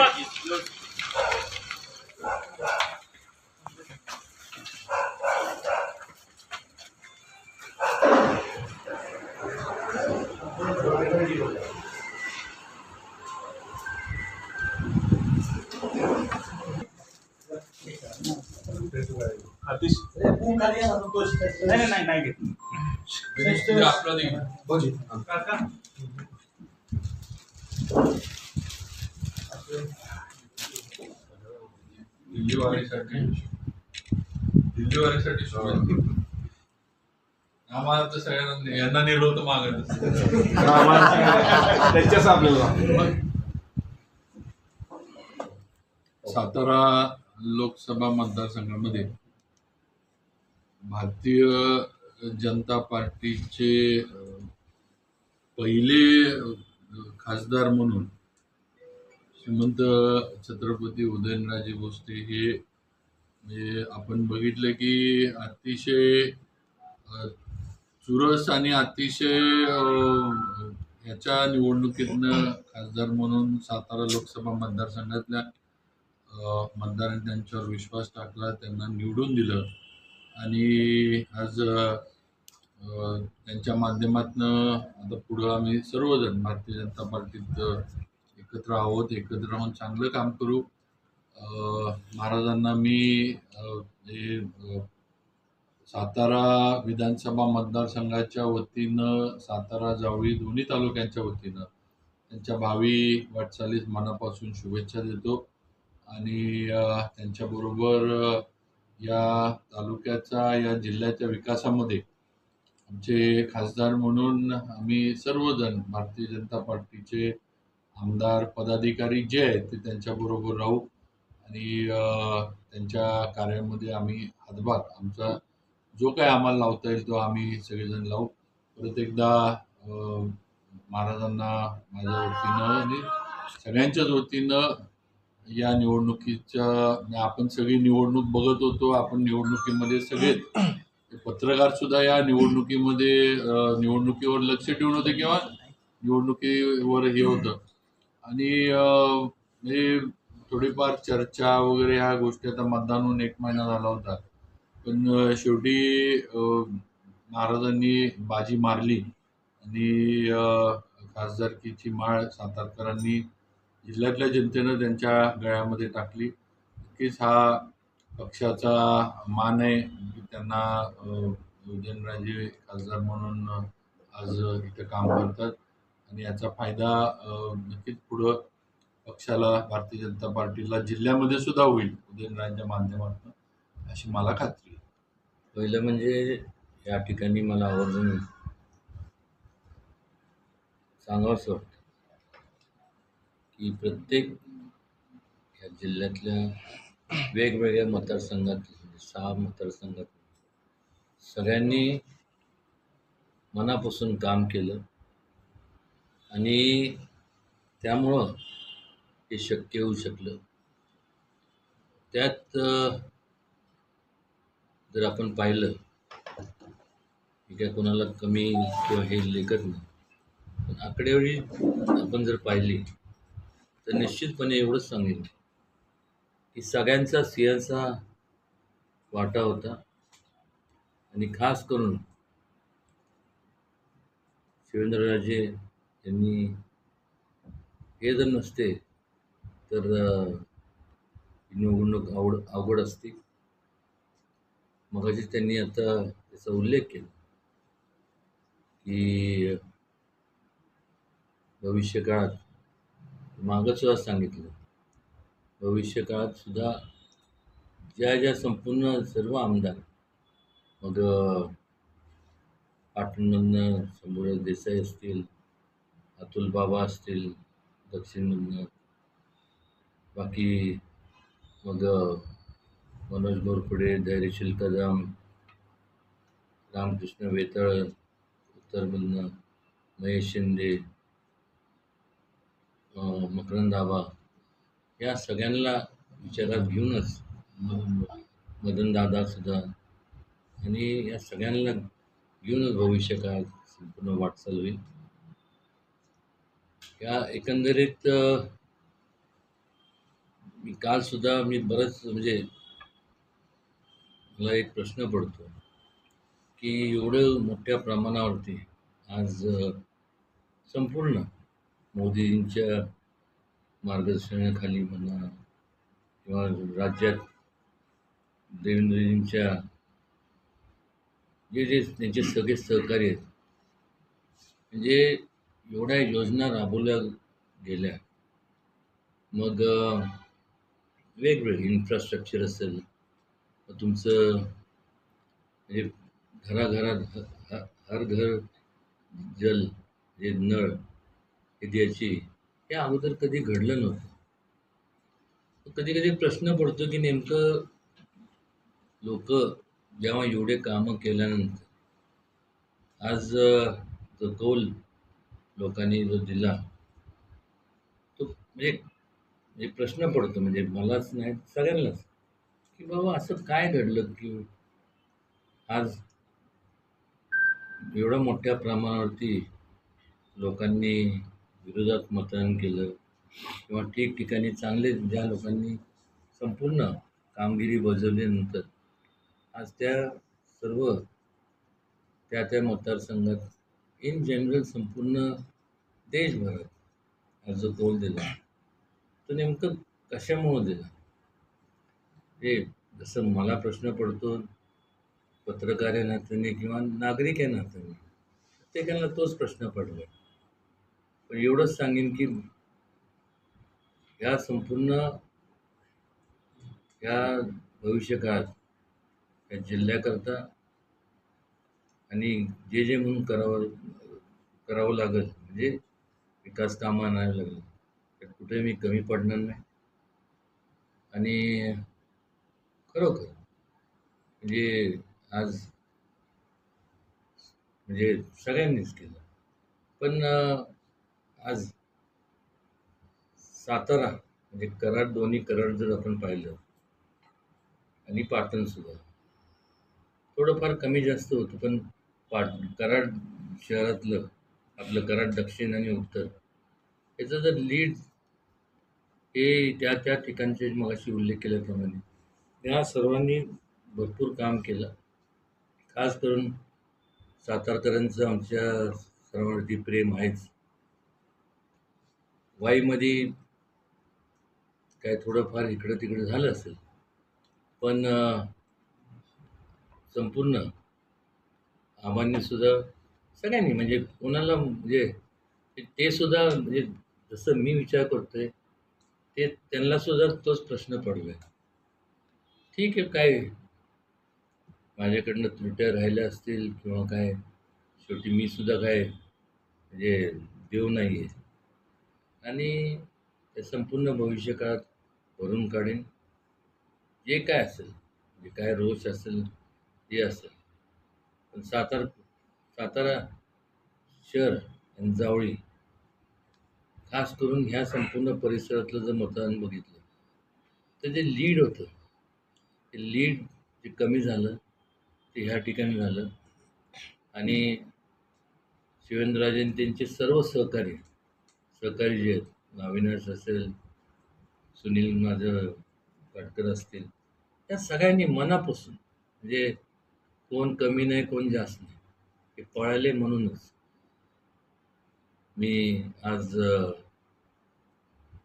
आतिश नाही नाही नाही घेत आम्हाला तर सगळ्यांना यांना नेलं होतं मागत त्यांच्याच आपल्याला सातारा लोकसभा मतदारसंघामध्ये भारतीय जनता पार्टीचे पहिले खासदार म्हणून श्रीमंत छत्रपती उदयनराजे भोसले हे म्हणजे आपण बघितलं की अतिशय चुरस आणि अतिशय ह्याच्या निवडणुकीतनं खासदार म्हणून सातारा लोकसभा मतदारसंघातल्या मतदारांनी त्यांच्यावर विश्वास टाकला त्यांना निवडून दिलं. आणि आज त्यांच्या माध्यमातनं आता पुढं आम्ही सर्वजण भारतीय जनता पार्टीत एकत्र आहोत एकत्र राहून चांगलं काम करू. महाराजांना मी हे जे सातारा विधानसभा मतदारसंघाच्या वतीनं सातारा जावळी दोन्ही तालुक्यांच्या वतीनं त्यांच्या भावी वाटचालीस मनापासून शुभेच्छा देतो. आणि त्यांच्याबरोबर या तालुक्याचा या जिल्ह्याच्या विकासामध्ये आमचे खासदार म्हणून आम्ही सर्वजण भारतीय जनता पार्टीचे आमदार पदाधिकारी जे आहेत ते त्यांच्याबरोबर राहू आणि त्यांच्या कार्यामध्ये आम्ही हातभार आमचा जो काय आम्हाला लावता येईल तो आम्ही सगळेजण लावू. परत एकदा महाराजांना माझ्या वतीनं आणि सगळ्यांच्याच वतीनं या निवडणुकीच्या आपण सगळी निवडणूक बघत होतो आपण निवडणुकीमध्ये सगळे पत्रकार सुद्धा या निवडणुकीमध्ये निवडणुकीवर लक्ष ठेवून होते किंवा निवडणुकीवर हे होतं. आणि हे म्हणजे थोडीफार चर्चा वगैरे ह्या गोष्टी आता मतदान होऊन एक महिना झाला होता. पण शेवटी महाराजांनी बाजी मारली. आणि खासदारकीची माळ सातारकरांनी जिल्ह्यातल्या जनतेनं त्यांच्या गळ्यामध्ये टाकली. नक्कीच हा पक्षाचा मान आहे. त्यांना उदयनराजे खासदार म्हणून आज इथं काम करतात. आणि याचा फायदा नक्कीच पुढं पक्षाला भारतीय जनता पार्टीला जिल्ह्यामध्ये सुद्धा होईल उदयनराजेंच्या माध्यमातून अशी मला खात्री आहे. पहिलं म्हणजे या ठिकाणी मला आवर्जून सांगावंसं सर की प्रत्येक या जिल्ह्यातल्या वेगवेगळ्या मतदारसंघात सहा मतदारसंघात सगळ्यांनी मनापासून काम केलं. आणि त्यामुळं हे शक्य होऊ शकलं. त्यात जर आपण पाहिलं की काय कोणाला कमी किंवा हे लेखत नाही. पण आकडेवारी आपण जर पाहिली तर निश्चितपणे एवढंच सांगेन की सगळ्यांचा सिंहाचा वाटा होता. आणि खास करून शिवेंद्रराजे यांनी हे जर नसते तर निवडणूक आवड अवघड असती. मगाशी त्यांनी आता त्याचा उल्लेख केला. की भविष्यकाळात मागं सुद्धा सांगितलं. भविष्यकाळात सुद्धा ज्या ज्या संपूर्ण सर्व आमदार मग पाटणमधनं शंभूराज देसाई असतील अतुल बाबा असतील दक्षिणमधनं बाकी मग मनोज बोरपुडे धैर्यशील कदम रामकृष्ण वेतळ उत्तरमधनं महेश शिंदे मकरंदाबा मकरंद या सगळ्यांना विचारात घेऊनच मदन दादा सुद्धा आणि या सगळ्यांना घेऊनच भविष्य काळ संपूर्ण वाटचाल होईल. या एकंदरीत मी काल सुद्धा मी बरंच म्हणजे मला एक प्रश्न पडतो की एवढं मोठ्या प्रमाणावरती आज संपूर्ण मोदींच्या मार्गदर्शनाखाली म्हणा किंवा राज्यात देवेंद्रजींच्या जे जे त्यांचे सगळे सहकारी आहेत म्हणजे एवढ्या योजना राबवल्या गेल्या. मग वेगवेगळे इन्फ्रास्ट्रक्चर असेल तुमचं म्हणजे घराघरात हर घर जल जे नळ द्यायची. हे अगोदर कधी घडलं नव्हतं. कधी कधी प्रश्न पडतो की नेमकं लोक जेव्हा एवढे कामं केल्यानंतर आज जो कौल लोकांनी जो दिला तो म्हणजे म्हणजे प्रश्न पडतो. म्हणजे मलाच नाही सगळ्यांनाच. की बाबा असं काय घडलं की आज एवढ्या मोठ्या प्रमाणावरती लोकांनी विरोधात मतदान केलं किंवा ठिकठिकाणी चांगले ज्या लोकांनी संपूर्ण कामगिरी बजावल्यानंतर आज त्या सर्व त्या त्या मतदारसंघात इन जनरल संपूर्ण देशभरात अर्ज कौल दिला. तो नेमकं कशामुळं दिला? हे जसं मला प्रश्न पडतो पत्रकार या नात्याने किंवा नागरिक या नात्याने प्रत्येकाला तोच प्रश्न पडला. पण एवढंच सांगेन की ह्या संपूर्ण ह्या भविष्यकाळात या जिल्ह्याकरता आणि जे जे म्हणून करावं करावं लागेल म्हणजे विकास कामं आणायला लागेल त्यात कुठे मी कमी पडणार नाही. आणि खरोखर म्हणजे आज म्हणजे सगळ्यांनीच केलं. पण आज सातारा म्हणजे कराड दोन्ही कराड जर आपण पाहिलं आणि पाटणसुद्धा थोडंफार कमी जास्त होतं पण पाट कराड शहरातलं आपलं कराड दक्षिण आणि उत्तर याचं जर लीड हे त्या त्या ठिकाणचे मगाशी उल्लेख केल्याप्रमाणे या सर्वांनी भरपूर काम केलं. खास करून सातारकरांचं आमच्या सर्वांवरती प्रेम आहेच. वाईमध्ये काय थोडंफार इकडं तिकडं झालं असेल पण संपूर्ण आबांनी सगळ्यांनी म्हणजे कोणाला म्हणजे ते- सुद्धा म्हणजे जसं मी विचार करतोय ते त्यांना सुद्धा तोच प्रश्न पडलाय. ठीक आहे काय माझ्याकडनं त्रुट्या राहिल्या असतील किंवा काय शेवटी मी सुद्धा काय म्हणजे देव नाही आहे आणि ते संपूर्ण भविष्यकाळात भरून काढेन. जे काय असेल जे काय रोष असेल ते असेल. पण सातार सातारा शहर आणि जावळी खास करून ह्या संपूर्ण परिसरातलं जर मतदान बघितलं तर जे लीड होतं ते लीड जे कमी झालं ते ह्या ठिकाणी झालं. आणि शिवेंद्रराजेन त्यांचे सर्व सहकारी सहकारी जे आहेत अविनाश असेल सुनील माझं काटकर असतील त्या सगळ्यांनी मनापासून म्हणजे कोण कमी नाही कोण जास्त नाही हे पळाले म्हणूनच. मी आज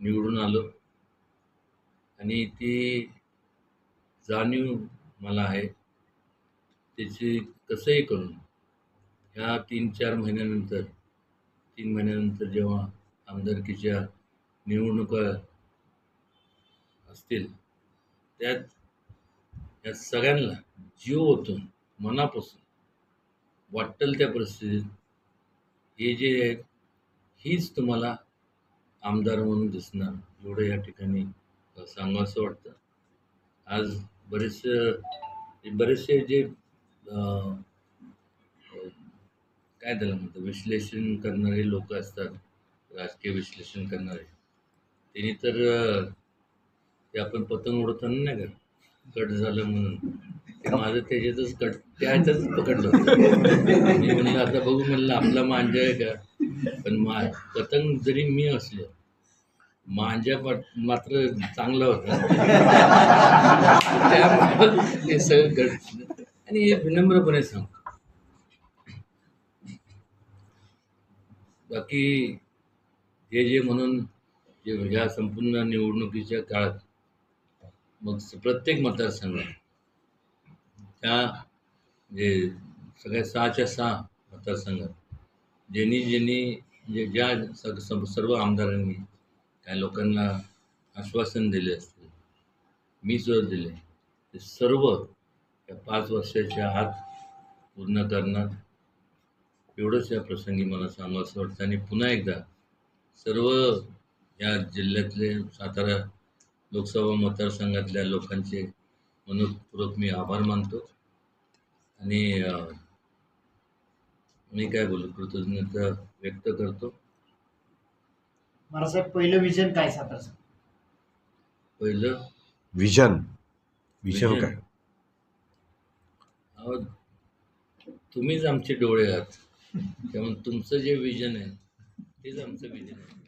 निवडून आलो. आणि ती जाणीव मला आहे. त्याची कसंही करून ह्या तीन चार महिन्यानंतर तीन महिन्यानंतर जेव्हा आमदारकीच्या निवडणुका असतील त्यात या सगळ्यांना जीव ओतून मनापासून वाटेल त्या परिस्थितीत हे जे आहेत हीच तुम्हाला आमदार म्हणून दिसणार. एवढं या ठिकाणी सांगावं असं वाटतं. आज बरेचसे बरेचसे जे काय त्याला म्हणतात विश्लेषण करणारे लोक असतात राजकीय विश्लेषण करणारे. त्यांनी तर ते आपण पतंग उडवताना नाही का कट झालं म्हणून. माझं त्याच्यातच कट त्याच्यातच पकडलं मी म्हणलं आता बघू म्हणलं आपला मांजा आहे का? पण मा पतंग जरी मी असलो मांजा मात्र चांगला होता. त्यामुळे हे सगळं घड आणि हे विनम्रपणे सांगतो. बाकी हे जे म्हणून जे ह्या संपूर्ण निवडणुकीच्या काळात मग प्रत्येक मतदारसंघात त्या जे सगळ्या सहाच्या सहा मतदारसंघात ज्यांनी ज्यांनी म्हणजे ज्या स- सर्व आमदारांनी त्या लोकांना आश्वासन दिले असतील मी जर दिले ते सर्व या पाच वर्षाच्या आत पूर्ण करणार. एवढंच या प्रसंगी मला सांगावंसं वाटतं. आणि पुन्हा एकदा सर्व या जिल्ह्यातले सातारा लोकसभा मतदारसंघातल्या लोकांचे मनपूर्वक मी आभार मानतो. आणि मी काय बोलू कृतज्ञता व्यक्त करतो. महाराज पहिलं विजन काय सातारचं पहिलं? Vision vision vision. काय? अहो, तुम्हीच आमचे डोळे आहात. त्यामुळे तुमचं जे विजन आहे तेच आमचं विजन आहे